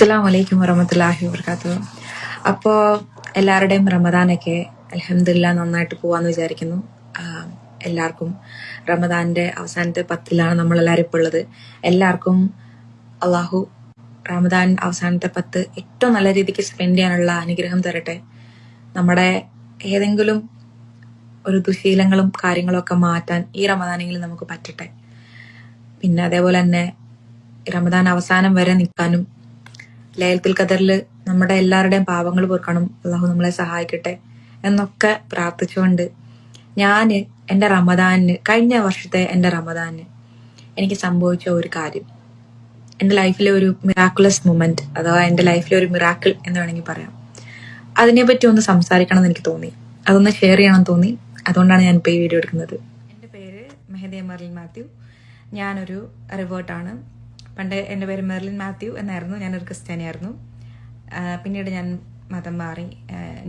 അസ്സലാം വലൈക്കും വറഹമത്തല്ലാഹി വർക്കാത്തു അപ്പോൾ എല്ലാവരുടെയും റമദാനൊക്കെ അലഹമില്ല നന്നായിട്ട് പോവാന്ന് വിചാരിക്കുന്നു. എല്ലാവർക്കും റമദാന്റെ അവസാനത്തെ പത്തിലാണ് നമ്മളെല്ലാവരും ഇപ്പോൾ ഉള്ളത്. എല്ലാവർക്കും അള്ളാഹു റമദാൻ അവസാനത്തെ പത്ത് ഏറ്റവും നല്ല രീതിക്ക് സ്പെൻഡ് ചെയ്യാനുള്ള അനുഗ്രഹം തരട്ടെ. നമ്മുടെ ഏതെങ്കിലും ഒരു ദുശീലങ്ങളും കാര്യങ്ങളും ഒക്കെ മാറ്റാൻ ഈ റമദാനെങ്കിലും നമുക്ക് പറ്റട്ടെ. പിന്നെ അതേപോലെ തന്നെ റമദാൻ അവസാനം വരെ നിൽക്കാനും ലയലത്തുൽ ഖദറിൽ നമ്മുടെ എല്ലാവരുടെയും പാവങ്ങൾ പൊറുക്കണം അള്ളാഹു നമ്മളെ സഹായിക്കട്ടെ എന്നൊക്കെ പ്രാർത്ഥിച്ചുകൊണ്ട് ഞാൻ എന്റെ റമദാനിന് കഴിഞ്ഞ വർഷത്തെ എന്റെ റമദാനിന് എനിക്ക് സംഭവിച്ച ഒരു കാര്യം. എന്റെ ലൈഫിലെ ഒരു മിറാക്കുലസ് മൊമെന്റ് അഥവാ എന്റെ ലൈഫിലെ ഒരു മിറാക്കിൾ എന്ന് വേണമെങ്കിൽ പറയാം. അതിനെപ്പറ്റി ഒന്ന് സംസാരിക്കണം എന്ന് എനിക്ക് തോന്നി. അതൊന്ന് ഷെയർ ചെയ്യണം തോന്നി. അതുകൊണ്ടാണ് ഞാൻ ഇപ്പോൾ ഈ വീഡിയോ എടുക്കുന്നത്. എന്റെ പേര് മെഹദി മറിൽ മാത്യു. ഞാനൊരു റിവേർട്ടാണ് പണ്ട് എന്റെ പേര് മെർലിൻ മാത്യു എന്നായിരുന്നു. ഞാനൊരു ക്രിസ്ത്യാനിയായിരുന്നു. പിന്നീട് ഞാൻ മതം മാറി.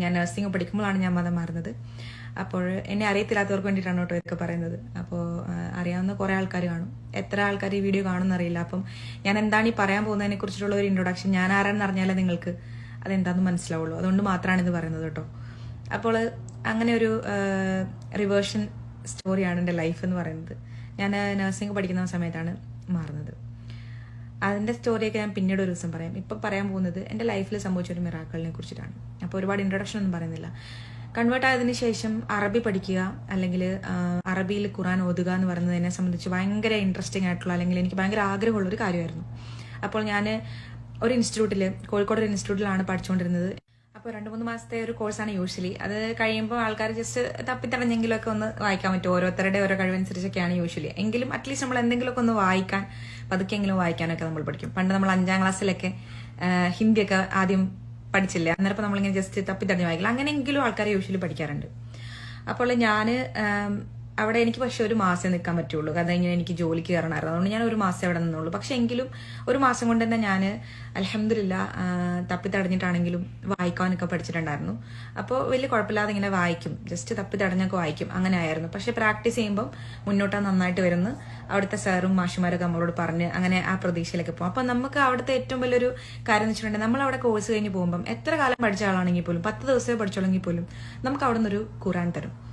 ഞാൻ നഴ്സിംഗ് പഠിക്കുമ്പോഴാണ് ഞാൻ മതം മാറുന്നത്. അപ്പോൾ എന്നെ അറിയത്തില്ലാത്തവർക്ക് വേണ്ടിയിട്ടാണ് കേട്ടോ ഇതൊക്കെ പറയുന്നത്. അപ്പോൾ അറിയാവുന്ന കുറേ ആൾക്കാർ കാണും. എത്ര ആൾക്കാർ ഈ വീഡിയോ കാണുമെന്നറിയില്ല അപ്പം ഞാൻ എന്താണ് ഈ പറയാൻ പോകുന്നതിനെ കുറിച്ചിട്ടുള്ള ഒരു ഇൻട്രൊഡക്ഷൻ ഞാൻ ആരാണെന്ന് അറിഞ്ഞാലേ നിങ്ങൾക്ക് അതെന്താണെന്ന് മനസ്സിലാവുള്ളൂ. അതുകൊണ്ട് മാത്രമാണ് ഇത് പറയുന്നത് കേട്ടോ. അപ്പോൾ അങ്ങനെ ഒരു റിവേർഷൻ സ്റ്റോറിയാണ് എന്റെ ലൈഫ് എന്ന് പറയുന്നത്. ഞാൻ നഴ്സിംഗ് പഠിക്കുന്ന സമയത്താണ് മാറുന്നത്. അതിന്റെ സ്റ്റോറിയൊക്കെ ഞാൻ പിന്നീട് ഒരു ദിവസം പറയാം. ഇപ്പം പറയാൻ പോകുന്നത് എന്റെ ലൈഫിൽ സംഭവിച്ച ഒരു മിറാക്കളിനെ കുറിച്ചിട്ടാണ്. അപ്പോൾ ഒരുപാട് ഇൻട്രൊഡക്ഷൻ ഒന്നും പറയുന്നില്ല. കൺവേർട്ട് ആയതിന് ശേഷം അറബി പഠിക്കുക അല്ലെങ്കിൽ അറബിയിൽ ഖുറാൻ ഓതുക എന്ന് പറയുന്നത് എന്നെ സംബന്ധിച്ച് ഭയങ്കര ഇൻട്രസ്റ്റിംഗ് ആയിട്ടുള്ള അല്ലെങ്കിൽ എനിക്ക് ഭയങ്കര ആഗ്രഹമുള്ള ഒരു കാര്യമായിരുന്നു. അപ്പോൾ ഞാൻ ഒരു ഇൻസ്റ്റിറ്റ്യൂട്ടിൽ കോഴിക്കോട് ഒരു ഇൻസ്റ്റിറ്റ്യൂട്ടിലാണ് പഠിച്ചുകൊണ്ടിരുന്നത്. അപ്പോൾ രണ്ട് മൂന്ന് മാസത്തെ ഒരു കോഴ്സാണ് യൂഷ്വലി അത് കഴിയുമ്പോൾ ആൾക്കാർ ജസ്റ്റ് തപ്പിത്തടഞ്ഞെങ്കിലൊക്കെ ഒന്ന് വായിക്കാൻ പറ്റും. ഓരോരുത്തരുടെ ഓരോ കഴിവനുസരിച്ചൊക്കെയാണ് യൂഷ്വലി എങ്കിലും അറ്റ്ലീസ്റ്റ് നമ്മൾ എന്തെങ്കിലുമൊക്കെ ഒന്ന് വായിക്കാൻ പതുക്കെങ്കിലും വായിക്കാനൊക്കെ നമ്മൾ പഠിക്കും. പണ്ട് നമ്മൾ അഞ്ചാം ക്ലാസ്സിലൊക്കെ ഹിന്ദിയൊക്കെ ആദ്യം പഠിച്ചില്ല? അന്നേരം നമ്മളിങ്ങനെ ജസ്റ്റ് തപ്പിത്തടഞ്ഞ് വായിക്കില്ല അങ്ങനെയെങ്കിലും ആൾക്കാർ യൂഷ്വലി പഠിക്കാറുണ്ട്. അപ്പോൾ ഞാൻ അവിടെ എനിക്ക് പക്ഷെ ഒരു മാസം നിൽക്കാൻ പറ്റുള്ളൂ. കാരണം ഇങ്ങനെ എനിക്ക് ജോലിക്ക് കയറണമായിരുന്നു. അതുകൊണ്ട് ഞാൻ ഒരു മാസം അവിടെ നിന്നുള്ളൂ. പക്ഷെ എങ്കിലും ഒരു മാസം കൊണ്ട് തന്നെ ഞാൻ അലഹമില്ല തപ്പി തടഞ്ഞിട്ടാണെങ്കിലും വായിക്കാനൊക്കെ പഠിച്ചിട്ടുണ്ടായിരുന്നു. അപ്പോൾ വലിയ കുഴപ്പമില്ലാതെ ഇങ്ങനെ വായിക്കും. ജസ്റ്റ് തപ്പി തടഞ്ഞൊക്കെ വായിക്കും. അങ്ങനെ ആയിരുന്നു. പക്ഷെ പ്രാക്ടീസ് ചെയ്യുമ്പം മുന്നോട്ടാ നന്നായിട്ട് വരുന്നു. അവിടുത്തെ സാറും മാഷുമാരൊക്കെ നമ്മളോട് പറഞ്ഞ് അങ്ങനെ ആ പ്രതീക്ഷയിലൊക്കെ പോകും. അപ്പം നമുക്ക് അവിടുത്തെ ഏറ്റവും വലിയൊരു കാര്യം എന്ന് വെച്ചിട്ടുണ്ടെങ്കിൽ നമ്മൾ അവിടെ കോഴ്സ് കഴിഞ്ഞ് പോകുമ്പം എത്ര കാലം പഠിച്ച ആളാണെങ്കിൽ പോലും പത്ത് ദിവസമേ പഠിച്ചോളെങ്കിൽ പോലും നമുക്ക് അവിടെ നിന്നൊരു ഖുറാൻ തരും.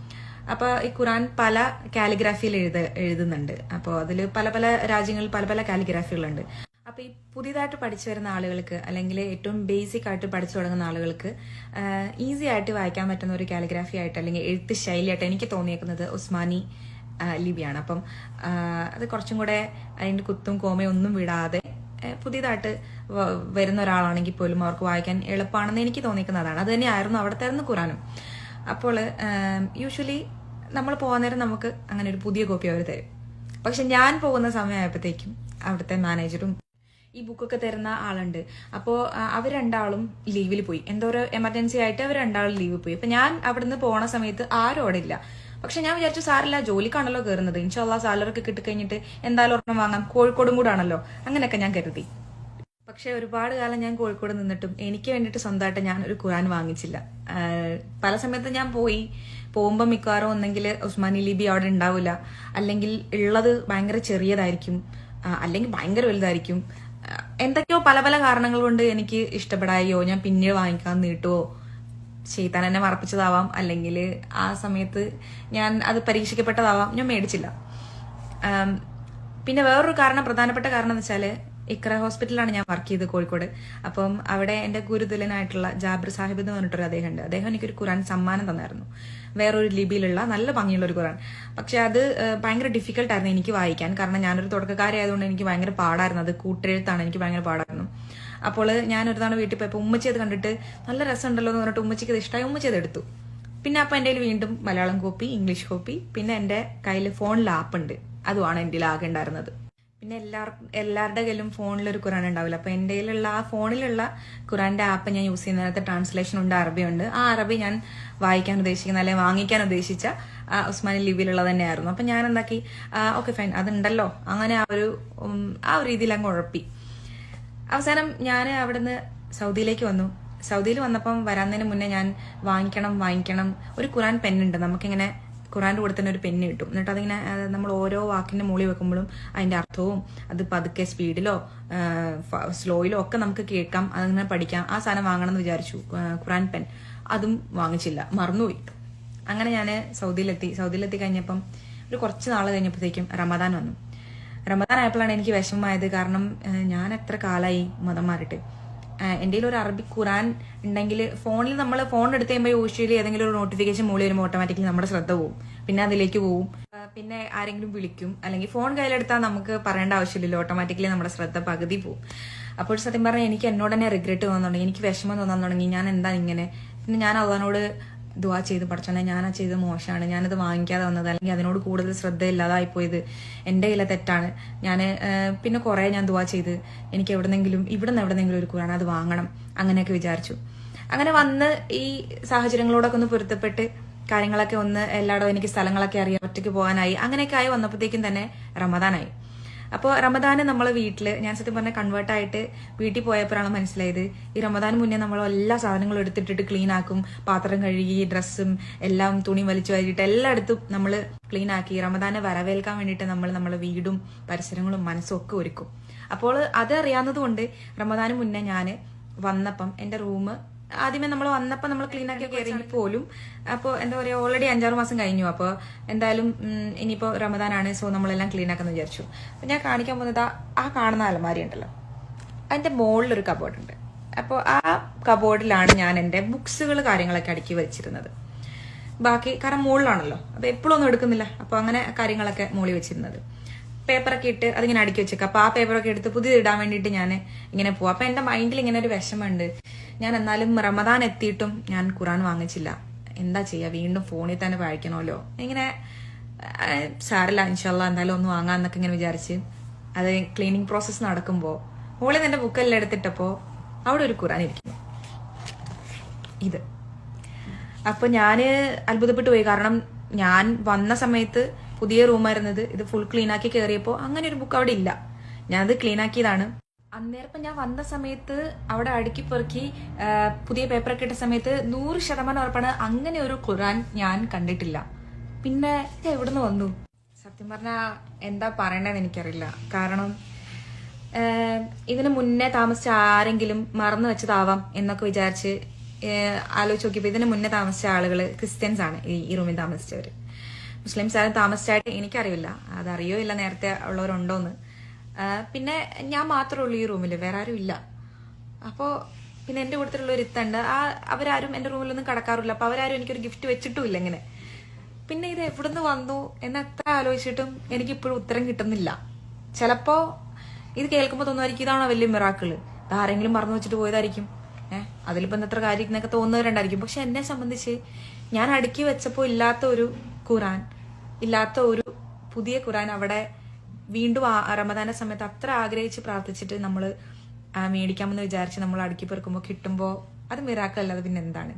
അപ്പോൾ ഈ ഖുറാൻ പല കാലിഗ്രാഫിയിൽ എഴുത എഴുതുന്നുണ്ട്. അപ്പോൾ അതിൽ പല പല രാജ്യങ്ങളിൽ പല പല കാലിഗ്രാഫികളുണ്ട്. അപ്പോൾ ഈ പുതിയതായിട്ട് പഠിച്ചു വരുന്ന ആളുകൾക്ക് അല്ലെങ്കിൽ ഏറ്റവും ബേസിക് ആയിട്ട് പഠിച്ചു തുടങ്ങുന്ന ആളുകൾക്ക് ഈസി ആയിട്ട് വായിക്കാൻ പറ്റുന്ന ഒരു കാലിഗ്രാഫി ആയിട്ട് അല്ലെങ്കിൽ എഴുത്ത് ശൈലിയായിട്ട് എനിക്ക് തോന്നിയേക്കുന്നത് ഉസ്മാനി ലിപിയാണ് അപ്പം അത് കുറച്ചും കൂടെ അതിന്റെ കുത്തും കോമയും ഒന്നും വിടാതെ പുതിയതായിട്ട് വരുന്ന ഒരാളാണെങ്കിൽ പോലും അവർക്ക് വായിക്കാൻ എളുപ്പമാണെന്ന് എനിക്ക് തോന്നിക്കുന്നത് അത് തന്നെയായിരുന്നു അവിടെ തരുന്ന ഖുറാനും അപ്പോൾ യൂഷ്വലി നമ്മൾ പോകുന്ന നേരം നമുക്ക് അങ്ങനെ ഒരു പുതിയ കോപ്പി അവർ തരും. പക്ഷെ ഞാൻ പോകുന്ന സമയമായപ്പോഴത്തേക്കും അവിടുത്തെ മാനേജറും ഈ ബുക്കൊക്കെ തരുന്ന ആളുണ്ട്. അപ്പോൾ അവർ രണ്ടാളും ലീവിൽ പോയി. എന്തോ ഒരു എമർജൻസി ആയിട്ട് അവർ രണ്ടാളും ലീവ് പോയി. അപ്പൊ ഞാൻ അവിടുന്ന് പോണ സമയത്ത് ആരും അവിടെ ഇല്ല. പക്ഷെ ഞാൻ വിചാരിച്ചു സാറില്ല ജോലിക്കാണല്ലോ കയറുന്നത് ഇൻഷാല്ല സാലറി ഒക്കെ കിട്ടിക്കഴിഞ്ഞിട്ട് എന്തായാലും ഒരെണ്ണം വാങ്ങാം. കോഴിക്കോടും കൂടാണല്ലോ. അങ്ങനെയൊക്കെ ഞാൻ കരുതി. പക്ഷെ ഒരുപാട് കാലം ഞാൻ കോഴിക്കോട് നിന്നിട്ടും എനിക്ക് വേണ്ടിയിട്ട് സ്വന്തമായിട്ട് ഞാൻ ഒരു ഖുറാൻ വാങ്ങിച്ചില്ല പല സമയത്ത് ഞാൻ പോയി. പോകുമ്പോൾ മിക്കവാറും ഒന്നെങ്കിൽ ഉസ്മാനി ലിബി അവിടെ ഉണ്ടാവില്ല. അല്ലെങ്കിൽ ഉള്ളത് ഭയങ്കര ചെറിയതായിരിക്കും. അല്ലെങ്കിൽ ഭയങ്കര വലുതായിരിക്കും. എന്തൊക്കെയോ പല പല കാരണങ്ങൾ കൊണ്ട് എനിക്ക് ഇഷ്ടപ്പെടായോ ഞാൻ പിന്നീട് വാങ്ങിക്കാൻ നീട്ടുവോ ചെയ്താൻ എന്നെ മറപ്പിച്ചതാവാം. അല്ലെങ്കിൽ ആ സമയത്ത് ഞാൻ അത് പരീക്ഷിക്കപ്പെട്ടതാവാം. ഞാൻ മേടിച്ചില്ല. പിന്നെ വേറൊരു കാരണം പ്രധാനപ്പെട്ട കാരണം എന്ന് വെച്ചാൽ ഇക്ര ഹോസ്പിറ്റലിലാണ് ഞാൻ വർക്ക് ചെയ്തത് കോഴിക്കോട്. അപ്പം അവിടെ എന്റെ ഗുരുതുലനായിട്ടുള്ള ജാബിർ സാഹിബ് എന്ന് പറഞ്ഞിട്ടൊരു അദ്ദേഹം ഉണ്ട് അദ്ദേഹം എനിക്കൊരു ഖുറാൻ സമ്മാനം തന്നായിരുന്നു. വേറൊരു ലിപിയിലുള്ള നല്ല ഭംഗിയുള്ള ഒരു ഖുറാൻ പക്ഷെ അത് ഭയങ്കര ഡിഫിക്കൽട്ട് ആയിരുന്നു എനിക്ക് വായിക്കാൻ. കാരണം ഞാനൊരു തുടക്കക്കാരായതുകൊണ്ട് എനിക്ക് ഭയങ്കര പാടായിരുന്നു. അത് കൂട്ടെഴുത്താണ് എനിക്ക് ഭയങ്കര പാടായിരുന്നു. അപ്പോൾ ഞാൻ ഒരു തവണ വീട്ടിൽ പോയപ്പോൾ ഉമ്മച്ചി അത് കണ്ടിട്ട് നല്ല രസമുണ്ടല്ലോ എന്ന് പറഞ്ഞിട്ട് ഉമ്മച്ചിക്ക് ഇഷ്ടമായി ഉമ്മച്ചി എടുത്തു. പിന്നെ അപ്പം എന്റെ കയ്യിൽ വീണ്ടും മലയാളം കോപ്പി ഇംഗ്ലീഷ് കോപ്പി പിന്നെ എന്റെ കയ്യിൽ ഫോണിൽ ആപ്പ് ഉണ്ട് അതുമാണ് എന്റെ ആകെ ഉണ്ടായിരുന്നത്. പിന്നെ എല്ലാവർക്കും എല്ലാവരുടെ കയ്യിലും ഫോണിലൊരു ഖുറാൻ ഉണ്ടാവില്ല. അപ്പൊ എന്റെ കയ്യിലുള്ള ആ ഫോണിലുള്ള ഖുറാന്റെ ആപ്പ് ഞാൻ യൂസ് ചെയ്യുന്നതിനകത്ത് ട്രാൻസ്ലേഷൻ ഉണ്ട് അറബി ഉണ്ട് ആ അറബി ഞാൻ വായിക്കാൻ ഉദ്ദേശിക്കുന്ന അല്ലെങ്കിൽ വാങ്ങിക്കാൻ ഉദ്ദേശിച്ച ഉസ്മാനി ലിപിയിലുള്ളത് തന്നെയായിരുന്നു. അപ്പൊ ഞാൻ എന്താക്കി ഓക്കെ ഫൈൻ അതുണ്ടല്ലോ. അങ്ങനെ ആ ഒരു ആ ഒരു രീതിയിൽ അങ്ങ് ഉഴപ്പി. അവസാനം ഞാൻ അവിടുന്ന് സൗദിയിലേക്ക് വന്നു. സൗദിയിൽ വന്നപ്പം വരാന്നതിന് മുന്നേ ഞാൻ വാങ്ങിക്കണം വാങ്ങിക്കണം. ഒരു ഖുറാൻ പെന്നുണ്ട് നമുക്കിങ്ങനെ ഖുറാന്റെ കൂടെ തന്നെ ഒരു പെണ്ണ് കിട്ടും. എന്നിട്ട് അതിങ്ങനെ നമ്മൾ ഓരോ വാക്കിന്റെ മുകളിൽ വെക്കുമ്പോഴും അതിന്റെ അർത്ഥവും അത് പതുക്കെ സ്പീഡിലോ സ്ലോയിലോ ഒക്കെ നമുക്ക് കേൾക്കാം അതിങ്ങനെ പഠിക്കാം. ആ സാധനം വാങ്ങണം എന്ന് വിചാരിച്ചു ഖുറാൻ പെൻ അതും വാങ്ങിച്ചില്ല. മറന്നുപോയി. അങ്ങനെ ഞാൻ സൗദിയിലെത്തി. സൗദിയിലെത്തി കഴിഞ്ഞപ്പം ഒരു കുറച്ച് നാൾ കഴിഞ്ഞപ്പോഴത്തേക്കും റമദാൻ വന്നു. റമദാൻ ആയപ്പോഴാണ് എനിക്ക് വിഷമമായത്. കാരണം ഞാൻ എത്ര കാലമായി മതം മാറിയിട്ട്. എന്റെ ഒരു അറബി ഖുറാൻ ഉണ്ടെങ്കിൽ ഫോണിൽ നമ്മൾ ഫോൺ എടുത്ത് കഴിയുമ്പോൾ യൂഷ്വലി ഏതെങ്കിലും ഒരു നോട്ടിഫിക്കേഷൻ മുകളിൽ വരുമ്പോൾ ഓട്ടോമാറ്റിക്കലി നമ്മുടെ ശ്രദ്ധ പോവും. പിന്നെ അതിലേക്ക് പോവും. പിന്നെ ആരെങ്കിലും വിളിക്കും. അല്ലെങ്കിൽ ഫോൺ കയ്യിലെടുത്താൽ നമുക്ക് പറയേണ്ട ആവശ്യമില്ലല്ലോ. ഓട്ടോമാറ്റിക്കലി നമ്മുടെ ശ്രദ്ധ പകുതി പോവും. അപ്പോൾ സത്യം പറഞ്ഞാൽ എനിക്ക് എന്നോട് തന്നെ റിഗ്രറ്റ് തോന്നാൻ തുടങ്ങി. എനിക്ക് വിഷമം തോന്നാൻ തുടങ്ങി. ഞാൻ എന്താണ് ഇങ്ങനെ? പിന്നെ ഞാൻ അള്ളഹാനോട് ദുവാ ചെയ്ത് പഠിച്ചോനെ ഞാനാ ചെയ്ത് മോശമാണ്. ഞാനത് വാങ്ങിക്കാതെ വന്നത്. അല്ലെങ്കിൽ അതിനോട് കൂടുതൽ ശ്രദ്ധ ഇല്ലാതായി പോയത് എന്റെ കയ്യിലെ തെറ്റാണ്. ഞാൻ പിന്നെ കുറേ ഞാൻ ദുവാ ചെയ്ത്. എനിക്ക് എവിടെന്നെങ്കിലും ഇവിടെ നിന്ന് എവിടെന്നെങ്കിലും ഒരു കുറാണ് അത് വാങ്ങണം. അങ്ങനെയൊക്കെ വിചാരിച്ചു. അങ്ങനെ വന്ന് ഈ സാഹചര്യങ്ങളോടൊക്കെ ഒന്ന് പൊരുത്തപ്പെട്ട് കാര്യങ്ങളൊക്കെ ഒന്ന് എല്ലായിടവും എനിക്ക് സ്ഥലങ്ങളൊക്കെ അറിയാം. ഒറ്റയ്ക്ക് പോകാനായി. അങ്ങനെയൊക്കെ ആയി വന്നപ്പോഴത്തേക്കും തന്നെ റമദാനായി. അപ്പോൾ റമദാന് നമ്മളെ വീട്ടിൽ ഞാൻ സത്യം പറഞ്ഞ കൺവേർട്ട് ആയിട്ട് വീട്ടിൽ പോയപ്പോഴാണ് മനസ്സിലായത്. ഈ റമദാൻ മുന്നേ നമ്മൾ എല്ലാ സാധനങ്ങളും എടുത്തിട്ടിട്ട് ക്ലീൻ ആക്കും. പാത്രം കഴുകി ഡ്രസ്സും എല്ലാം തുണി വലിച്ചു വാരിയിട്ട് എല്ലായിടത്തും നമ്മൾ ക്ലീൻ ആക്കി. റമദാനെ വരവേൽക്കാൻ വേണ്ടിയിട്ട് നമ്മൾ നമ്മളെ വീടും പരിസരങ്ങളും മനസ്സും ഒക്കെ ഒരുക്കും. അപ്പോൾ അതറിയാവുന്നതുകൊണ്ട് റമദാന് മുന്നേ ഞാൻ വന്നപ്പം എന്റെ റൂം ആദ്യമേ നമ്മൾ വന്നപ്പോൾ നമ്മൾ ക്ലീൻ ആക്കി കയറിയെങ്കിൽ പോലും അപ്പോൾ എന്താ പറയുക ഓൾറെഡി അഞ്ചാറ് മാസം കഴിഞ്ഞു. അപ്പോൾ എന്തായാലും ഇനിയിപ്പോ റമദാനാണ് സോ നമ്മളെല്ലാം ക്ലീൻ ആക്കാന്ന് വിചാരിച്ചു. അപ്പോൾ ഞാൻ കാണിക്കാൻ പോകുന്നത് ആ- കാണുന്ന അലമാരി ഉണ്ടല്ലോ. അതിന്റെ മുകളിലൊരു കബോർഡ് ഉണ്ട്. അപ്പോൾ ആ കബോർഡിലാണ് ഞാൻ എന്റെ ബുക്സുകൾ കാര്യങ്ങളൊക്കെ അടുക്കി വെച്ചിരുന്നത്. ബാക്കി കാരണം മുകളിലാണല്ലോ അപ്പോൾ എപ്പോഴും ഒന്നും എടുക്കുന്നില്ല. അപ്പോൾ അങ്ങനെ കാര്യങ്ങളൊക്കെ മുകളിൽ വെച്ചിരുന്നത്. പേപ്പറൊക്കെ ഇട്ട് അതിങ്ങനെ അടുക്കി വെച്ചേക്കാം. അപ്പോൾ ആ പേപ്പറൊക്കെ എടുത്ത് പുതിയത് ഇടാൻ വേണ്ടിയിട്ട് ഞാൻ ഇങ്ങനെ പോവാം. അപ്പോൾ എന്റെ മൈൻഡിൽ ഇങ്ങനെ ഒരു വിഷമമുണ്ട്. ഞാൻ എന്നാലും റമദാൻ എത്തിയിട്ടും ഞാൻ ഖുറാൻ വാങ്ങിച്ചില്ല. എന്താ ചെയ്യുക വീണ്ടും ഫോണിൽ തന്നെ വായിക്കണമല്ലോ. ഇങ്ങനെ സാറില്ല ഇൻഷാല്ല എന്തായാലും ഒന്ന് വാങ്ങാന്നൊക്കെ ഇങ്ങനെ വിചാരിച്ച് അത് ക്ലീനിങ് പ്രോസസ്സ് നടക്കുമ്പോൾ ഓളി നിന്റെ ബുക്കെല്ലാം എടുത്തിട്ടപ്പോൾ അവിടെ ഒരു ഖുറാൻ ഇരിക്കുന്നു. ഇത്. അപ്പൊ ഞാൻ അത്ഭുതപ്പെട്ടു പോയി. കാരണം ഞാൻ വന്ന സമയത്ത് പുതിയ റൂമായിരുന്നത് ഇത് ഫുൾ ക്ലീൻ ആക്കി കയറിയപ്പോൾ അങ്ങനെ ഒരു ബുക്ക് അവിടെ ഇല്ല. ഞാനത് ക്ലീൻ ആക്കിയതാണ്. അന്നേരം ഞാൻ വന്ന സമയത്ത് അവിടെ അടുക്കി പെറുക്കി പുതിയ പേപ്പറൊക്കെ ഇട്ട സമയത്ത് നൂറ് ശതമാനം ഉറപ്പാണ് അങ്ങനെ ഒരു ഖുറാൻ ഞാൻ കണ്ടിട്ടില്ല. പിന്നെ എവിടുന്ന് വന്നു? സത്യം പറഞ്ഞാൽ എന്താ പറയണെന്ന് എനിക്കറിയില്ല. കാരണം ഇതിനു മുന്നേ താമസിച്ച ആരെങ്കിലും മറന്നു വെച്ചതാവാം എന്നൊക്കെ വിചാരിച്ച് ആലോചിച്ച് നോക്കിയപ്പോൾ ഇതിന് മുന്നേ താമസിച്ച ആളുകൾ ക്രിസ്ത്യൻസ് ആണ് ഈ റൂമിൽ താമസിച്ചവർ മുസ്ലിംസ് ആരും താമസിച്ചായിട്ട് എനിക്കറിയില്ല അതറിയോ ഇല്ല നേരത്തെ ഉള്ളവരുണ്ടോന്ന്. പിന്നെ ഞാൻ മാത്രമേ ഉള്ളൂ ഈ റൂമിൽ വേറെ ആരും ഇല്ല. അപ്പോൾ പിന്നെ എന്റെ കൂട്ടത്തിലുള്ള ഒരു ഇത്തണ്ട്. ആ അവരാരും എന്റെ റൂമിലൊന്നും കടക്കാറില്ല. അപ്പോൾ അവരാരും എനിക്കൊരു ഗിഫ്റ്റ് വെച്ചിട്ടുമില്ല ഇങ്ങനെ. പിന്നെ ഇത് എവിടുന്ന് വന്നു എന്ന് എത്ര ആലോചിച്ചിട്ടും എനിക്കിപ്പോഴും ഉത്തരം കിട്ടുന്നില്ല. ചിലപ്പോ ഇത് കേൾക്കുമ്പോൾ തോന്നുമായിരിക്കും ഇതാണോ വലിയ മിറാക്കിൾ ആരെങ്കിലും മറന്നു വെച്ചിട്ട് പോയതായിരിക്കും. ഏഹ് അതിലിപ്പോ എത്ര കാര്യം എന്നൊക്കെ തോന്നുന്നവരുണ്ടായിരിക്കും. പക്ഷെ എന്നെ സംബന്ധിച്ച് ഞാൻ അടുക്കി വെച്ചപ്പോൾ ഇല്ലാത്ത ഒരു ഖുറാൻ ഇല്ലാത്ത ഒരു പുതിയ ഖുറാൻ അവിടെ വീണ്ടും റമദാന സമയത്ത് അത്ര ആഗ്രഹിച്ച് പ്രാർത്ഥിച്ചിട്ട് നമ്മൾ മേടിക്കാമെന്ന് വിചാരിച്ച് നമ്മൾ അടുക്കി പെറുക്കുമ്പോൾ കിട്ടുമ്പോൾ അത് മിറാക്കല്ലാതെ പിന്നെ എന്താണ്?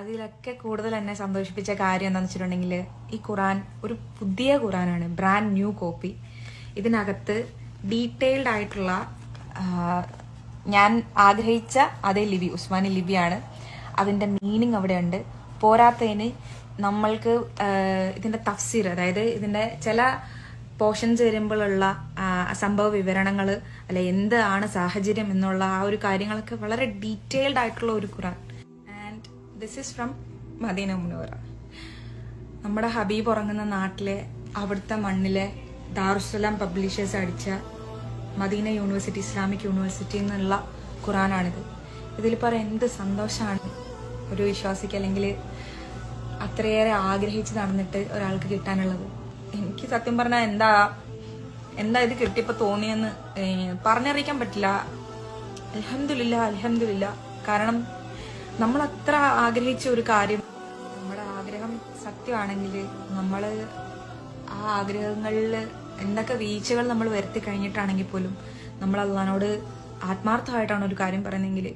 അതിലൊക്കെ കൂടുതൽ എന്നെ സന്തോഷിപ്പിച്ച കാര്യം എന്താണെന്ന് വെച്ചിട്ടുണ്ടെങ്കിൽ ഈ ഖുറാൻ ഒരു പുതിയ ഖുറാനാണ് ബ്രാൻഡ് ന്യൂ കോപ്പി ഇതിനകത്ത് ഡീറ്റെയിൽഡ് ആയിട്ടുള്ള ഞാൻ ആഗ്രഹിച്ച അതേ ലിപി ഉസ്മാനി ലിപിയാണ്. അതിന്റെ മീനിങ് അവിടെയുണ്ട്. പോരാത്തതിന് നമ്മൾക്ക് ഇതിന്റെ തഫ്സീർ അതായത് ഇതിന്റെ ചില പോർഷൻസ് വരുമ്പോഴുള്ള സംഭവ വിവരണങ്ങൾ അല്ലെ എന്താണ് സാഹചര്യം എന്നുള്ള ആ ഒരു കാര്യങ്ങളൊക്കെ വളരെ ഡീറ്റെയിൽഡ് ആയിട്ടുള്ള ഒരു Quran. And this is from Medina Munawwara നമ്മുടെ ഹബീബ് ഉറങ്ങുന്ന നാട്ടിലെ അവിടുത്തെ മണ്ണിലെ ദാറുസലാം പബ്ലിഷേഴ്സ് അടിച്ച മദീന യൂണിവേഴ്സിറ്റി ഇസ്ലാമിക് യൂണിവേഴ്സിറ്റി എന്നുള്ള ഖുറാനാണിത്. ഇതിൽ പറ എന്ത് സന്തോഷമാണ് ഒരു വിശ്വാസിക്ക് അല്ലെങ്കിൽ അത്രയേറെ ആഗ്രഹിച്ച് നടന്നിട്ട് ഒരാൾക്ക് കിട്ടാനുള്ളത്. എനിക്ക് സത്യം പറഞ്ഞാൽ എന്താ എന്താ ഇത് കിട്ടിയപ്പോൾ തോന്നിയെന്ന് പറഞ്ഞറിയിക്കാൻ പറ്റില്ല. അലഹമില്ല അലഹമില്ല കാരണം നമ്മൾ അത്ര ആഗ്രഹിച്ച ഒരു കാര്യം നമ്മുടെ ആഗ്രഹം സത്യമാണെങ്കിൽ നമ്മൾ ആ ആഗ്രഹങ്ങളിൽ എന്തൊക്കെ വീഴ്ചകൾ നമ്മൾ വരുത്തി കഴിഞ്ഞിട്ടാണെങ്കിൽ പോലും നമ്മൾ അള്ളഹാനോട് ആത്മാർത്ഥമായിട്ടാണ് ഒരു കാര്യം പറയുന്നതെങ്കിൽ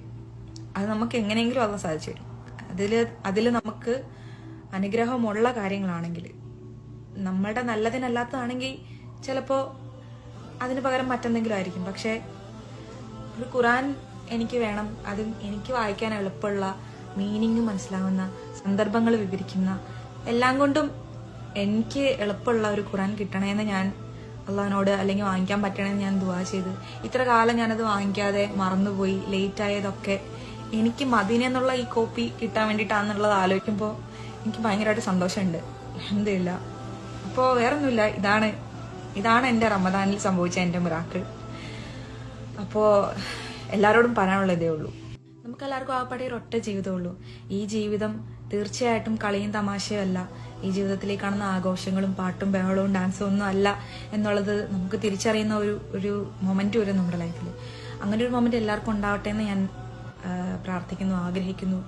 അത് നമുക്ക് എങ്ങനെയെങ്കിലും അള്ള സാധിച്ചു തരും. അതിൽ അതിൽ നമുക്ക് അനുഗ്രഹമുള്ള കാര്യങ്ങളാണെങ്കിൽ നമ്മളുടെ നല്ലതിനല്ലാത്തതാണെങ്കിൽ ചിലപ്പോൾ അതിന് പകരം മറ്റെന്തെങ്കിലും ആയിരിക്കും. പക്ഷേ ഒരു ഖുറാൻ എനിക്ക് വേണം അത് എനിക്ക് വായിക്കാൻ എളുപ്പമുള്ള മീനിങ് മനസ്സിലാവുന്ന സന്ദർഭങ്ങൾ വിവരിക്കുന്ന എല്ലാം കൊണ്ടും എനിക്ക് എളുപ്പമുള്ള ഒരു ഖുറാൻ കിട്ടണേന്ന് ഞാൻ അള്ളഹാനോട് അല്ലെങ്കിൽ വാങ്ങിക്കാൻ പറ്റണേന്ന് ഞാൻ ദുവാ ചെയ്ത്. ഇത്ര കാലം ഞാനത് വാങ്ങിക്കാതെ മറന്നുപോയി ലേറ്റ് ആയതൊക്കെ എനിക്ക് മതിനെന്നുള്ള ഈ കോപ്പി കിട്ടാൻ വേണ്ടിയിട്ടാണെന്നുള്ളത് ആലോചിക്കുമ്പോൾ എനിക്ക് ഭയങ്കരമായിട്ട് സന്തോഷമുണ്ട്. അഹമ്മദില്ല അപ്പോൾ വേറൊന്നുമില്ല. ഇതാണ് ഇതാണ് എന്റെ റമദാനിൽ സംഭവിച്ച എന്റെ മിറാക്കിൾ. അപ്പോൾ എല്ലാവരോടും പറയാനുള്ളതേ ഉള്ളൂ. നമുക്ക് എല്ലാവർക്കും ആകപ്പാടെ ഒരു ഒറ്റ ജീവിതമുള്ളൂ ഈ ജീവിതം തീർച്ചയായിട്ടും കളിയും തമാശയും അല്ല. ഈ ജീവിതത്തിലേക്ക് കാണുന്ന ആഘോഷങ്ങളും പാട്ടും ബഹളവും ഡാൻസും ഒന്നും അല്ല എന്നുള്ളത് നമുക്ക് തിരിച്ചറിയുന്ന ഒരു ഒരു മൊമെന്റ് വരും നമ്മുടെ ലൈഫിൽ അങ്ങനെ ഒരു മൊമെന്റ് എല്ലാവർക്കും ഉണ്ടാവട്ടെ എന്ന് ഞാൻ പ്രാർത്ഥിക്കുന്നു ആഗ്രഹിക്കുന്നു.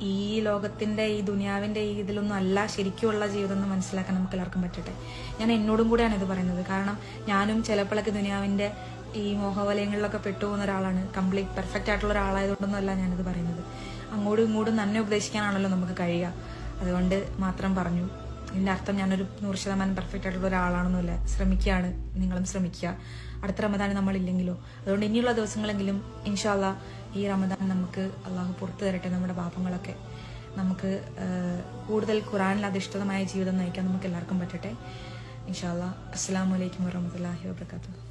ഈ ലോകത്തിന്റെ ഈ ദുനിയാവിന്റെ ഈ ഇതിലൊന്നും അല്ല ശരിക്കുമുള്ള ജീവിതം എന്ന് മനസ്സിലാക്കാൻ നമുക്ക് എല്ലാവർക്കും പറ്റട്ടെ. ഞാൻ എന്നോടും കൂടെയാണ് ഇത് പറയുന്നത്. കാരണം ഞാനും ചിലപ്പോഴൊക്കെ ദുനിയാവിന്റെ ഈ മോഹവലയങ്ങളിലൊക്കെ പെട്ടുപോകുന്ന ഒരാളാണ്. കംപ്ലീറ്റ് പെർഫെക്റ്റ് ആയിട്ടുള്ള ഒരാളായതുകൊണ്ടൊന്നും അല്ല ഞാനിത് പറയുന്നത്. അങ്ങോട്ടും ഇങ്ങോട്ടും തന്നെ ഉപദേശിക്കാനാണല്ലോ നമുക്ക് കഴിയുക. അതുകൊണ്ട് മാത്രം പറഞ്ഞു. ഇതിന്റെ അർത്ഥം ഞാനൊരു നൂറ് ശതമാനം പെർഫെക്റ്റ് ആയിട്ടുള്ള ഒരാളാണെന്നില്ല. ശ്രമിക്കുകയാണ്. നിങ്ങളും ശ്രമിക്കുക. അടുത്ത റമദാൻ നമ്മളില്ലെങ്കിലോ. അതുകൊണ്ട് ഇനിയുള്ള ദിവസങ്ങളെങ്കിലും ഇൻഷാല്ല ഈ റമദാൻ നമുക്ക് അള്ളാഹു പുറത്തു തരട്ടെ നമ്മുടെ പാപങ്ങളൊക്കെ. നമുക്ക് കൂടുതൽ ഖുറാനിൽ അധിഷ്ഠിതമായ ജീവിതം നയിക്കാൻ നമുക്ക് എല്ലാവർക്കും പറ്റട്ടെ. ഇൻഷാല്ല അസ്സാം വലൈക്കും വറഹമുല്ലാഹി വാബർക്കാത്തു